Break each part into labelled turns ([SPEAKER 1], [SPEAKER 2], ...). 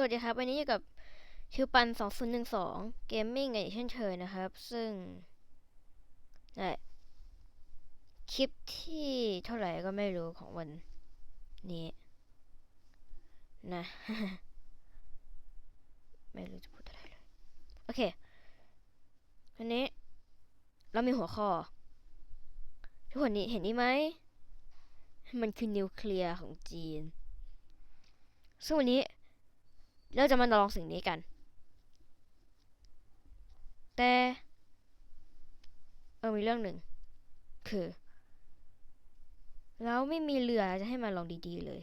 [SPEAKER 1] สวัสดีครับ วันนี้อยู่กับชิวปัน2012 Gaming อีกเช่นเคยนะครับ ซึ่งคลิปที่เท่าไหร่ก็ไม่รู้ของวันนี้ นะ ไม่รู้จะพูดอะไรเลย โอเค วันนี้ เรามีหัวข้อ ทุกคนนี้เห็นนี่ไหม มันคือนิวเคลียร์ของจีน ซึ่งวันนี้ เราจะมาลองสิ่งนี้กัน แต่เออมีเรื่องหนึ่ง คือ เราไม่มีเรือจะให้มาลองดีๆเลย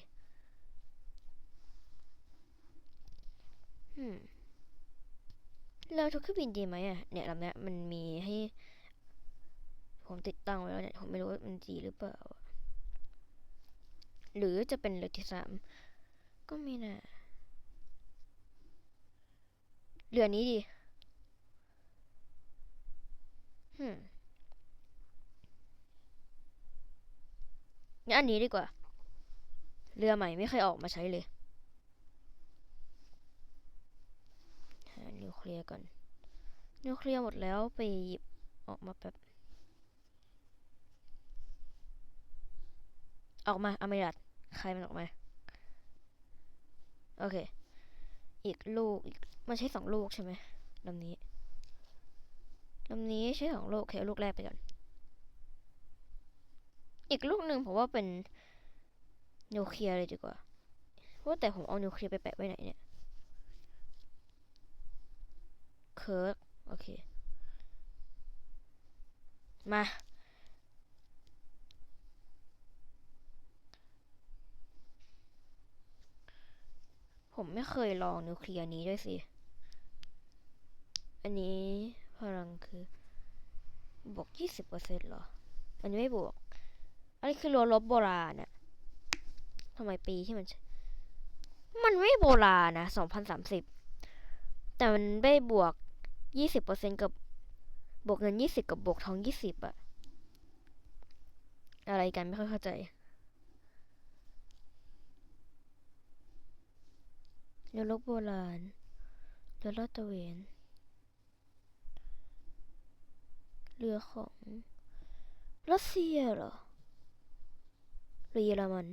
[SPEAKER 1] เราทุกเครื่องบินดีไหมอะเนี่ยลำเนี้ยมันมีให้ ผมติดตั้งไว้แล้วเนี่ย ผมไม่รู้ว่ามันดีหรือเปล่า หรือจะเป็นเรือที่สามก็มีนะ เรือนี้ดีฮึงั้นอันนี้ดีกว่า เรือใหม่ไม่เคยออกมาใช้เลยหานิวเคลียร์ก่อน นิวเคลียร์หมดแล้วไปหยิบออกมาแบบออกมาอเมริกใครมันออกมา โอเค อีกลูกอีกมันใช้สองลูกใช่ไหมลำนี้ลำนี้ใช้สองลูกโอเคเอาลูกแรกไปก่อน อีกลูกหนึ่งผมว่าเป็นนิวเคลียร์เลยดีกว่าว่าแต่ผมเอานิวเคลียร์ไปแปะไว้ไหนเนี่ยเคิร์กโอเค มา ผมไม่เคยลองนิวเคลียร์นี้ด้วยสิ อันนี้พลังคือบวกยี่สิบเปอร์เซ็นต์เหรอ อันนี้ไม่บวก อันนี้คือรัวลบโบราณอะทำไมปีที่มัน มันไม่โบราณนะสองพันสามสิบ แต่มันได้บวกยี่สิบเปอร์เซ็นต์กับบวกเงินยี่สิบกับบวกทองยี่สิบอะอะไรกันไม่ค่อยเข้าใจ เรือรบโบราณเรือลาดตระเวน เรือของรัสเซียเหรอ หรือเยอรมัน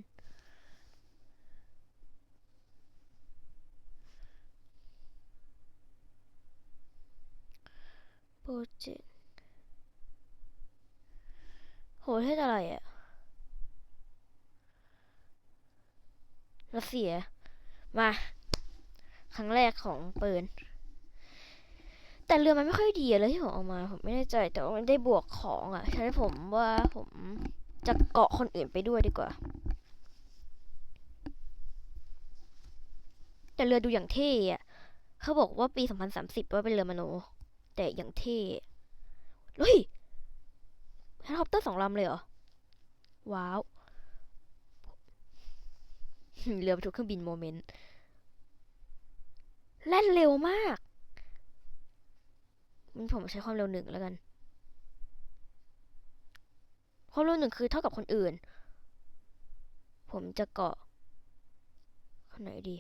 [SPEAKER 1] โปรเจกต์โหเทศอะไรอะรัสเซีย มา ครั้งแรกของปืนแต่เรือมันไม่ค่อยดีเลยที่ผมเอามา ผมไม่แน่ใจแต่ว่ามันได้บวกของอะ่ะฉะนั้นผมว่าผมจะเกาะคนอื่นไปด้วยดีกว่า แต่เรือดูอย่างเท่อะเขาบอกว่าปี 2030 ว่าเป็นเรือมโน แต่อย่างเท่เฮ้ยเฮลิคอปเตอร์สองลำเลยเหรอ ว้าว เรือบรรทุกเครื่องบินโมเมนต์ แล่นเร็วมาก มันผมใช้ความเร็วหนึ่งแล้วกัน ความเร็วหนึ่งคือเท่ากับคนอื่น ผมจะเกาะ คนไหนดี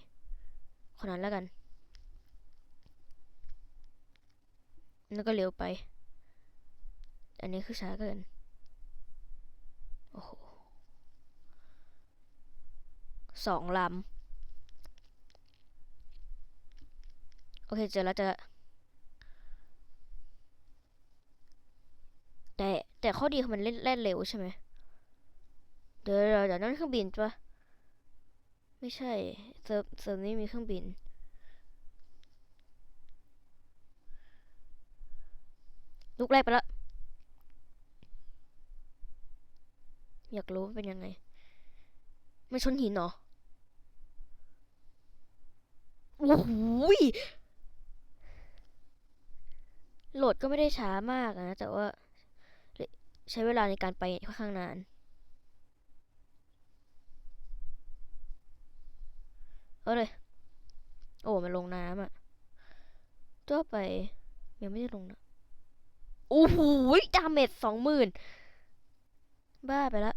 [SPEAKER 1] คนนั้นแล้วกันนั่นก็เร็วไป อันนี้คือช้าเกิน โอ้โหสองลำ อเคเจอแล้วเจอแต่แต่ข้อดีคือมันเล่นเล่นเร็วใช่ไหมเดี๋ยวเดี๋ยวนั่นเครื่องบินปะไม่ใช่เซิร์ฟเซิร์ฟนี้มีเครื่องบิน ลูกแรกไปแล้วอยากรู้เป็นยังไง ไมันชนหินเหรอ โอ้โห โหลดก็ไม่ได้ช้ามากนะ แต่ว่าใช้เวลาในการไปค่อนข้างนาน เอาเลย โอ้ มันลงน้ำอะตัวไปยังไม่ได้ลงนะโอ้โหดาเมจสองหมื่นบ้าไปและ น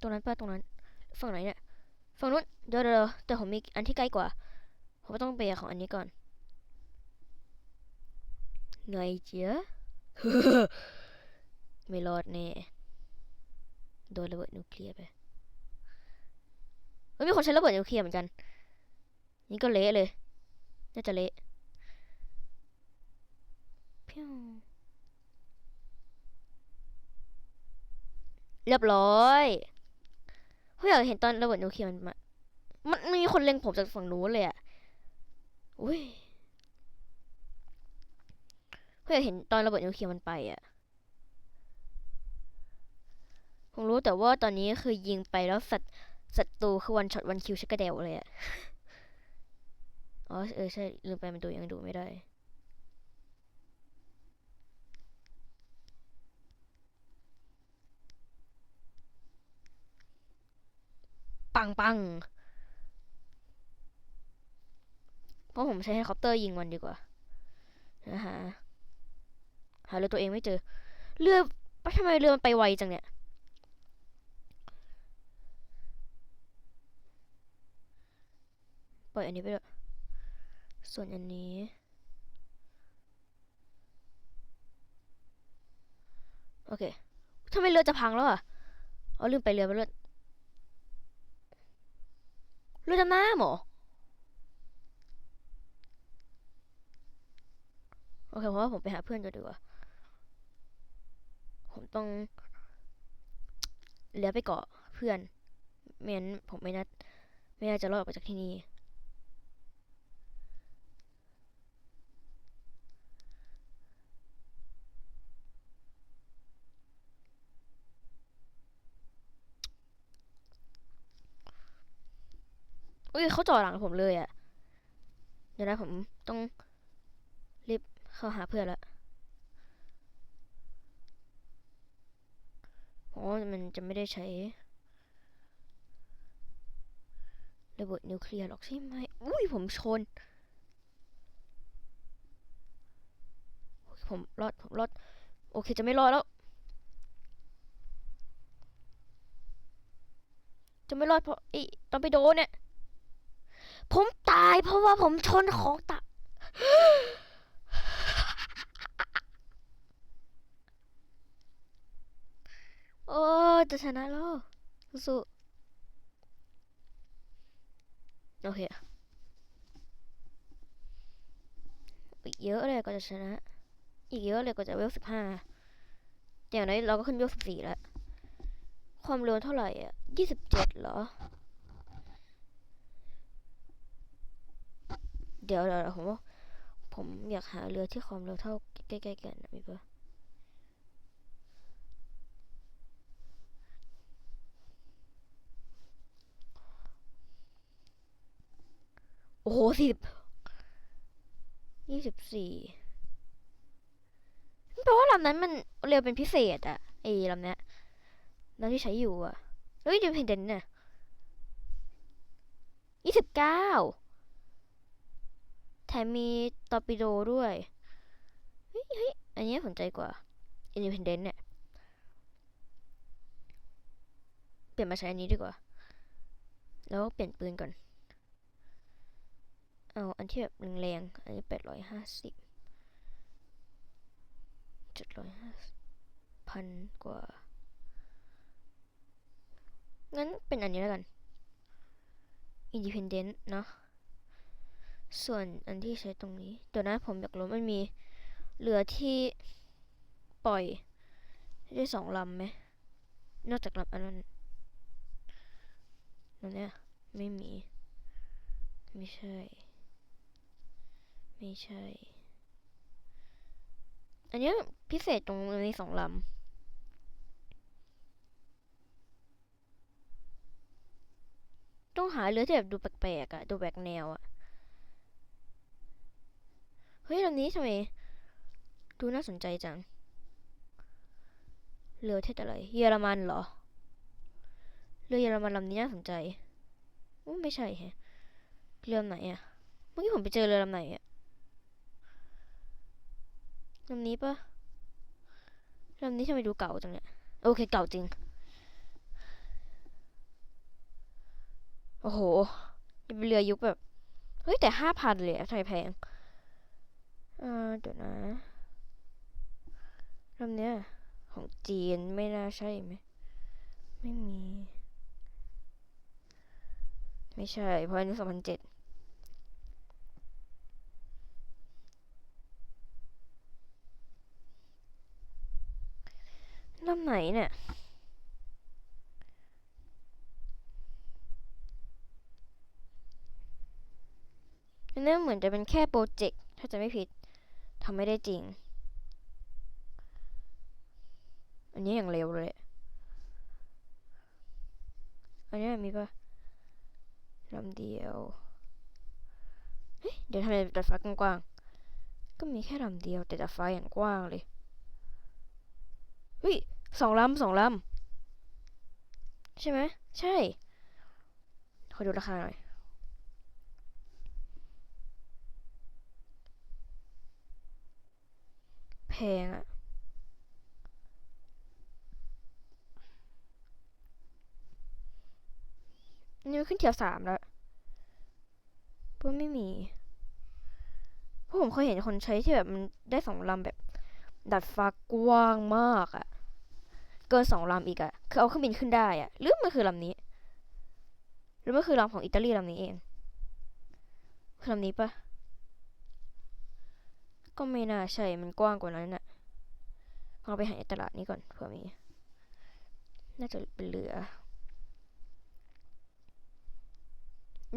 [SPEAKER 1] ตรงนั้นป่ะตรงนั้น ฝั่งไหนเนี่ยฝั่งนู้นเดี๋ยวเดี๋ยวแต่ผมมีอันที่ใกล้กว่า ผมต้องไปของอันนี้ก่อนไงเจ๊ไม่รอดแน่โดนระเบิดนิวเคลียร์ไปเฮ้ยมีคนใช้ระเบิดนิวเคลียร์เหมือนกัน นี่ก็เละเลย น่าจะเละพิ้วเรียบร้อย เฮ้ยอยากเห็นตอนระเบิดนิวเคลียร์มันมามันมันมีคนเล็งผมจากฝั่งนู้นเลยอะอุ้ยเฮ้ยอยากเห็นตอนระเบิดนิวเคลียร์มันไปอะผมรู้แต่ว่าตอนนี้คือยิงไปแล้วสัตว์ศัตรูคือวันช็อตวันคิวชักกระเดวเลยอะอ๋อเออใช่ลืมไปมันดูยังดูไม่ได้ ปังปังเพราะผมใช้เฮลิคอปเตอร์ยิงมันดีกว่านะฮะหาเรือตัวเองไม่เจอ เรือทำไมเรือมันไปไวจังเนี่ยปล่อยอันนี้ไปเลยส่วนอันนี้โอเคทำไมเรือจะพังแล้วอะ อ๋อลืมไปเรือไปเรือ เรือดำน้ำหรอ โอเคเพราะว่าผมไปหาเพื่อนก็ดีกว่า ผมต้องเรือไปเกาะเพื่อน ไม่งั้นผมไม่น่าไม่น่าจะรอดออกจากที่นี่ อุ้ยเขาจ่อหลังผมเลยอะ่ะ เดี๋ยวนะผมต้องรีบเข้าหาเพื่อนละเพราะว่ามันจะไม่ได้ใช้ระเบิดนิวเคลียร์หรอกใช่ไหม อุ้ยผมชน ผมรอด ผมรอด โอเคจะไม่รอดแล้ว จะไม่รอดเพราะไอ้ตอนไปโดนเนี่ย ผมตายเพราะว่าผมชนของตะโอ้จะชนะแล้วสู้โอเคอีกเยอะเลยก็จะชนะ อีกเยอะเลยก็จะเวลสิบห้าอย่างน้อยเราก็ขึ้นเวลสิบสี่แล้ว ความเร็วเท่าไหร่อะยี่สิบเจ็ดเหรอ เดี๋ยวเดี๋ยวผมว่าผมอยากหาเรือที่ความเร็วเท่าใกล้ๆกันนะมีปะโอ้โหสิบยี่สิบสี่แปลว่าลำนั้นมันเร็วเป็นพิเศษอะไอ้ลำเนี้ยลำที่ใช้อยู่อะเฮ้ยดูเพนเดนน่ะยี่สิบเก้า แถมมีตอร์ปิโดด้วย เฮ้ยเฮ้ยอันนี้สนใจกว่า Independent เนี่ย เปลี่ยนมาใช้อันนี้ดีกว่า แล้วเปลี่ยนปืนก่อน เอาอันที่แบบแรงๆ อันนี้แปดร้อยห้าสิบเจ็ดร้อยห้าพันกว่า งั้นเป็นอันนี้แล้วกัน Independent เนาะ ส่วนอันที่ใช้ตรงนี้เดี๋ยวนะผมอยากรู้มันมีเรือที่ปล่อยได้สองลำไหมนอกจากลำอันนั้นลำเนี้ยไม่มี ไม่ใช่ ไม่ใช่ อันเนี้ยพิเศษตรงมันมีสองลำต้องหาเรือที่แบบดูแปลกๆอะดูแปลกแนวอะ เฮ้ยลำนี้ทำไมดูน่าสนใจจังเรือเทศอะไร เยอรมันเหรอ เรือเยอรมันลำนี้น่าสนใจอู้ไม่ใช่แฮะเรือลำไหนอะเมื่อกี้ผมไปเจอเรือลำไหนอะลำนี้ปะลำนี้ทำไมดูเก่าจังเนี่ย โอเคเก่าจริง โอ้โหเป็นเรือยุคแบบ เฮ้ยแต่ห้าพันเลยทำไมแพง เออเดี๋ยวนะลำเนี้ยของจีนไม่น่าใช่ไหม ไม่มี ไม่ใช่ เพราะอันนี้สองพันเจ็ดลำไหนเนี่ยอันนี้เหมือนจะเป็นแค่โปรเจกต์ถ้าจะไม่ผิดำไม่ได้จริง อันนี้อย่างเร็วเลย อันนี้มีปะลำเดียวเฮ้ยเดี๋ยวทำไมตัดฟ้ากว้างๆ ก็มีแค่ลำเดียวแต่ตัดฟ้าอย่างกว้างเลยเฮ้ยสองลำสองลำใช่ไหม ใช่ ขอดูราคาหน่อย พงอะนี่มันขึ้นเทียร์สามแล้วเพราะไม่มีพราะผมเคยเห็นคนใช้ที่แบบมันได้สองลำแบบ ดัดฟ้ากว้างมากอะเกินสองลำอีกอะคือเอาเครื่องบินขึ้นได้อะหรือมันคือลำนี้ หรือมันคือลำของอิตาลีลำนี้เองคือลำนี้ปะ ก็ไม่น่าใช่ มันกว้างกว่านั้นน่ะลองไปหาในตลาดนี้ก่อนเผื่อมี น่าจะเป็นเรือ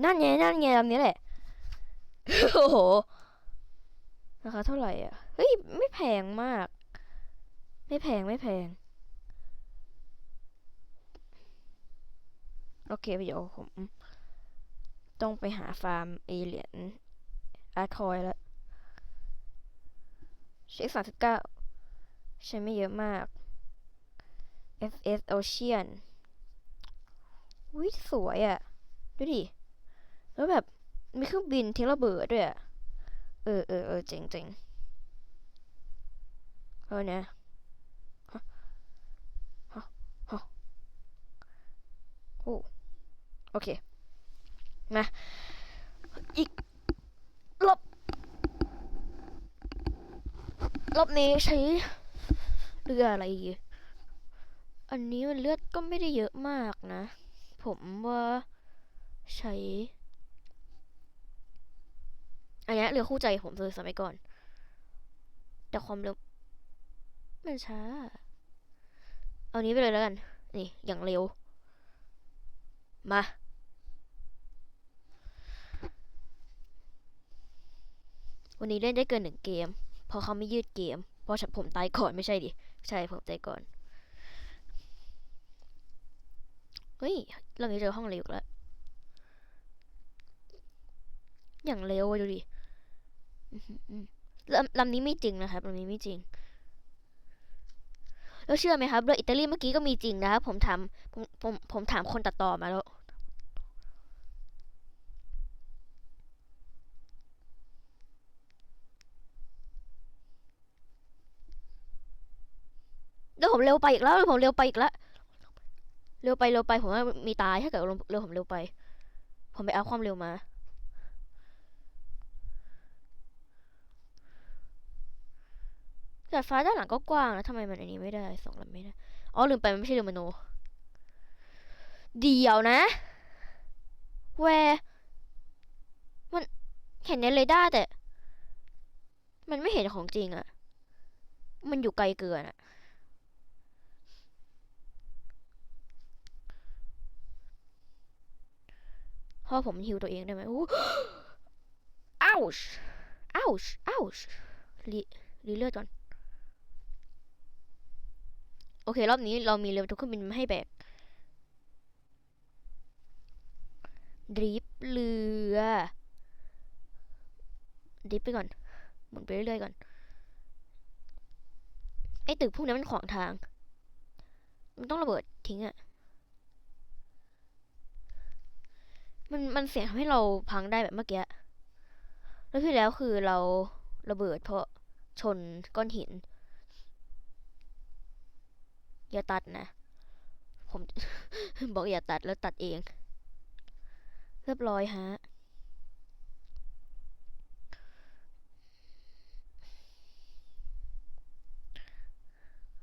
[SPEAKER 1] นั่นไงนั่นไงลำนี้แหละ โอ้โหราคาเท่าไหร่อะ เฮ้ย ไม่แพงมาก ไม่แพงไม่แพง โอเคเดี๋ยวผม ต้องไปหาฟาร์มเอเหรียญอาร์ทอยแล้ว ใช้สามสิบเก้าใช้ไม่เยอะมาก FS Ocean วิสวยอะ่ะ ดูดิ แล้วแบบ มีเครื่องบินเทิ้งระเบิร์ดด้วยอะ่ะ เออเออเออเจ๋งเจ๋งเออเนี่ยฮะฮะฮะโอ้โอเค มา อีกรอบ รอบนี้ใช้เรืออะไรดีอันนี้มันเลือดก็ไม่ได้เยอะมากนะ ผมว่าใช้ อันนี้เรือคู่ใจผมซื้อสมัยก่อน แต่ความเร็วมันช้า เอานี้ไปเลยแล้วกัน นี่ อย่างเร็ว มาวันนี้เล่นได้เกินหนึ่งเกม เพราะเขาไม่ยืดเกม เพราะฉันผมตายก่อนไม่ใช่ดิ ใช่ผมตายก่อน เฮ้ย เราไม่เจอห้องเร็วแล้ว อย่างเร็วดูดิลำลำนี้ไม่จริงนะครับลำนี้ไม่จริง แล้วเชื่อไหมครับเรืออิตาลีเมื่อกี้ก็มีจริงนะครับ ผมถามผมผมผมถามคนตัดต่อมาแล้ว แล้วผมเร็วไปอีกแล้วแล้วผมเร็วไปอีกแล้วเร็วไปเร็วไปผมว่ามีตายถ้าเกิดเร็วผมเร็วไป ผมไปเอาความเร็วมาดาดฟ้าด้านหลังก็กว้างนะทำไมมันอันนี้ไม่ได้สองลำไม่ได้อ๋อลืมไปมันไม่ใช่เรมโนเดี๋ยวนะแวร์มันเห็นในเรดาร์แต่ มันไม่เห็นของจริงอะมันอยู่ไกลเกินอะ พราะผมฮิวตัวเองได้ไหมอู้อ้าวอ้าวอ้าวรีรีเลือดก่อน โอเค รอบนี้เรามีเรือทุกเครื่องบินมาให้แบกดริฟเรือดริฟไปก่อน หมุนไปเรื่อยๆก่อน ไอ้ตึกพวกนี้มันขวางทาง มันต้องระเบิดทิ้งอะ มันมันเสี่ยงทำให้เราพังได้แบบเมื่อกี้แล้วที่แล้วคือเราระเบิดเพราะชนก้อนหิน อย่าตัดนะ ผม บอกอย่าตัดแล้วตัดเอง เรียบร้อยฮะ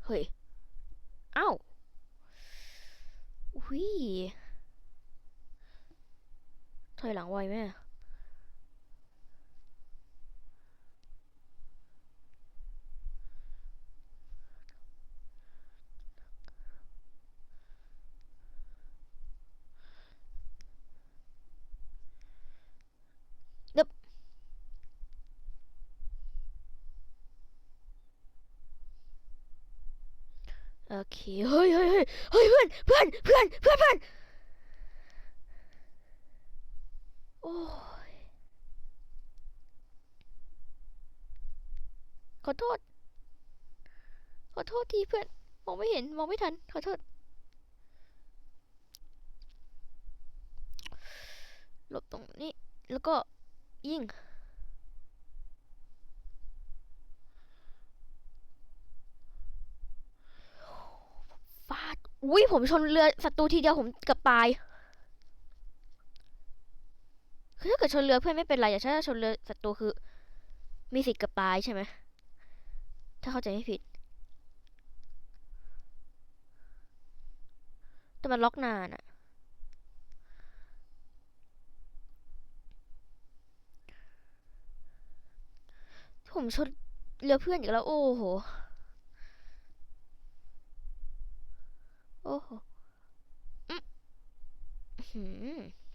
[SPEAKER 1] เฮ้ย อ้าวอุ้ย ถอยหลังไวไหมโอเคเฮ้ยเฮ้ยเฮ้ยเฮ้ยเพื่อนเพื่อนเพื่อนเพื่อนเพื่อนโอ้ยขอโทษ ขอโทษทีเพื่อน มองไม่เห็น มองไม่ทัน ขอโทษ หลบตรงนี้ แล้วก็ยิงฟาด อุ้ยผมชนเรือศัตรูทีเดียวผมเกือบตาย คือถ้าเกิดชนเรือเพื่อนไม่เป็นไรแต่ถ้าชนเรือศัตรูคือ มีสิทธิ์กือบตายใช่ไหมถ้าเข้าใจไม่ผิด แต่มันล็อกนานอะผมชนเรือเพื่อนอีกแล้ว โอ้โห โอ้โหอืม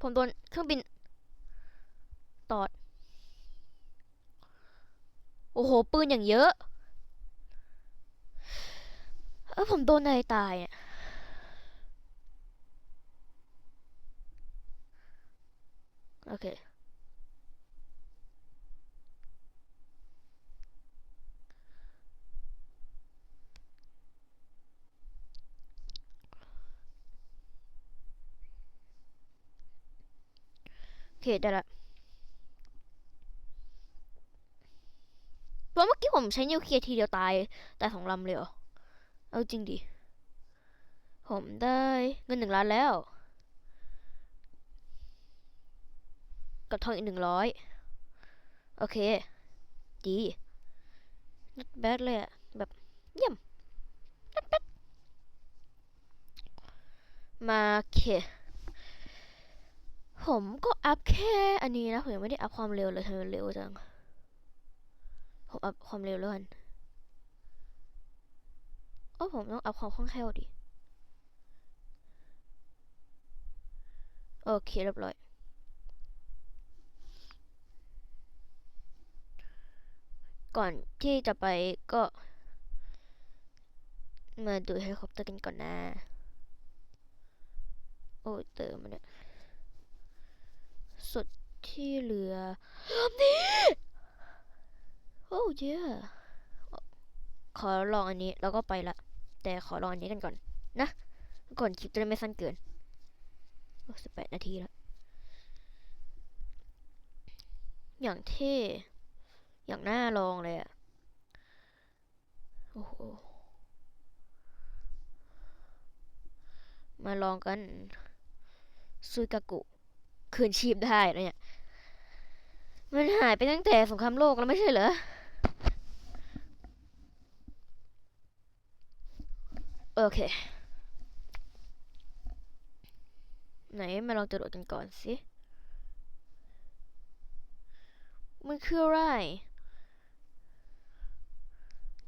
[SPEAKER 1] ผมโดนเครื่องบิน ตอด โอ้โห ปืนอย่างเยอะ เออผมโดนอะไรตายเนี่ยโอเค เคได้ละว่าเมื่อกี้ผมใช้นิวเคลียร์ทีเดียวตาย ตายสองลำเลยเหรอ เอาจริงดิ ผมได้เงินหนึ่งล้านแล้ว กับทองอีกหนึ่งร้อยโอเค ดี not bad เลยอะแบบเยี่ยม not bad มาโอเค ผมก็อัพแค่อันนี้นะผมยังไม่ได้อัพความเร็วเลยทำไมเร็วจัง ผมอัพความเร็วแล้วกันโอ้ผมต้องอัพความคล่องแคล่วดิ โอเคเรียบร้อยก่อนที่จะไปก็ มาดูเฮลิคอปเตอร์กันก่อนนะ โอ้เติมมันเนี่ย สุดที่เรือลำนี้โอ้เยอขอลองอันนี้แล้วก็ไปละ แต่ขอลองอันนี้กันก่อนนะ ก่อนคลิปจะได้ไม่สั้นเกินสิบแปดนาทีแล้ว อย่างเท่ อย่างน่าลองเลยอะโอ้โห มาลองกันซุยกากุ คืนชีพได้นะเนี่ย มันหายไปตั้งแต่สงครามโลกแล้วไม่ใช่เหรอ โอเค ไหนมาลองจรวดกันก่อนสิ มันคืออะไร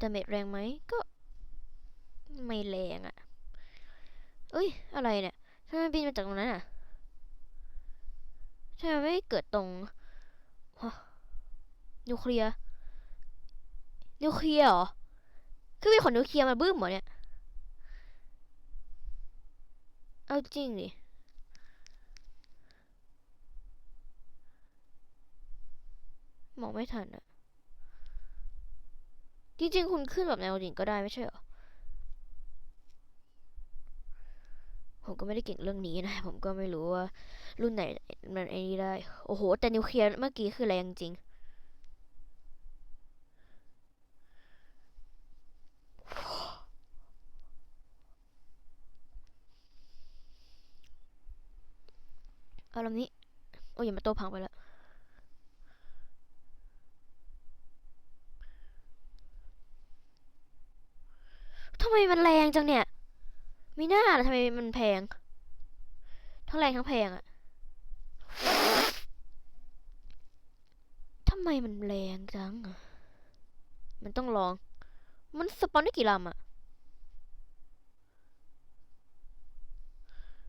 [SPEAKER 1] ดาเมจแรงไหมก็ ไม่แรงอะ่ะเอ้ย อะไรเนี่ยทำไมบินมาจากตรงนั้นอะ ทำไมไม่เกิดตรงนิวเคลียร์นิวเคลียร์เหรอคือมีของนิวเคลียร์มาบึ้มเหรอเนี่ย เอาจริงดิมองไม่ทันอะจริงๆ คุณขึ้นแบบแนวดิ่งก็ได้ไม่ใช่เหรอ ผมก็ไม่ได้เก่งเรื่องนี้นะ ผมก็ไม่รู้ว่า รุ่นไหนมันไอ้นี้ได้ โอ้โห แต่นิวเคลียร์เมื่อกี้คือแรงจริงลำนี้ โอ้ยอย่ามาโตพังไปแล้วทำไมมันแรงจังเนี่ย มีหน้าทำไมมันแพง ทั้งแรงทั้งแพงอะ ทำไมมันแรงจังอะมันต้องลอง มันสปอนได้กี่ลำอะ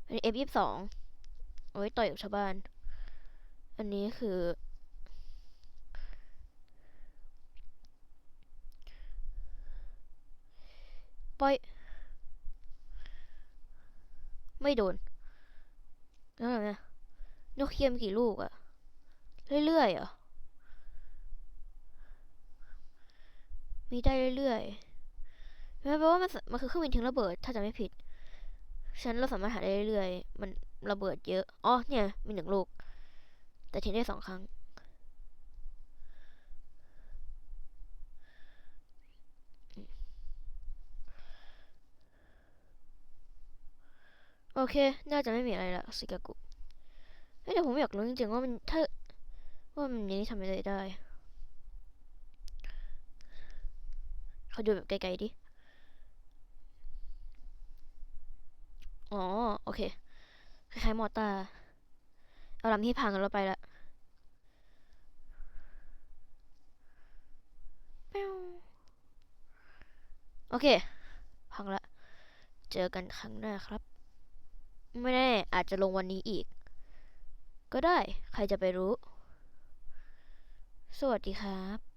[SPEAKER 1] อันนี้ F ยี่สองเอาไว้ต่อยกับชาวบ้าน อันนี้คือ ปล่อย ไม่โดนแล้วอะไรนะ นกเคียมกี่ลูกอะเรื่อยๆเหรอ มีได้เรื่อยๆแม้แปลว่ามันมันคือเครื่องบินทิ้งระเบิด ถ้าจะไม่ผิด ฉันเราสามารถหาได้เรื่อยๆ มันระเบิดเยอะ อ๋อ เนี่ย มีหนึ่งลูก แต่ทิ้งได้สองครั้ง โอเค น่าจะไม่มีอะไรละสิกากุ แต่ผมอยากรู้จริงๆว่ามันถ้าว่ามันนี้ทำอะไรได้เขาดูแบบไกลๆดิ อ๋อ โอเค คล้ายๆมอร์ตาร์เอาลำที่พังแล้วไปละแป้วโอเค พังละ เจอกันครั้งหน้าครับ ไม่แน่อาจจะลงวันนี้อีก ก็ได้ ใครจะไปรู้ สวัสดีครับ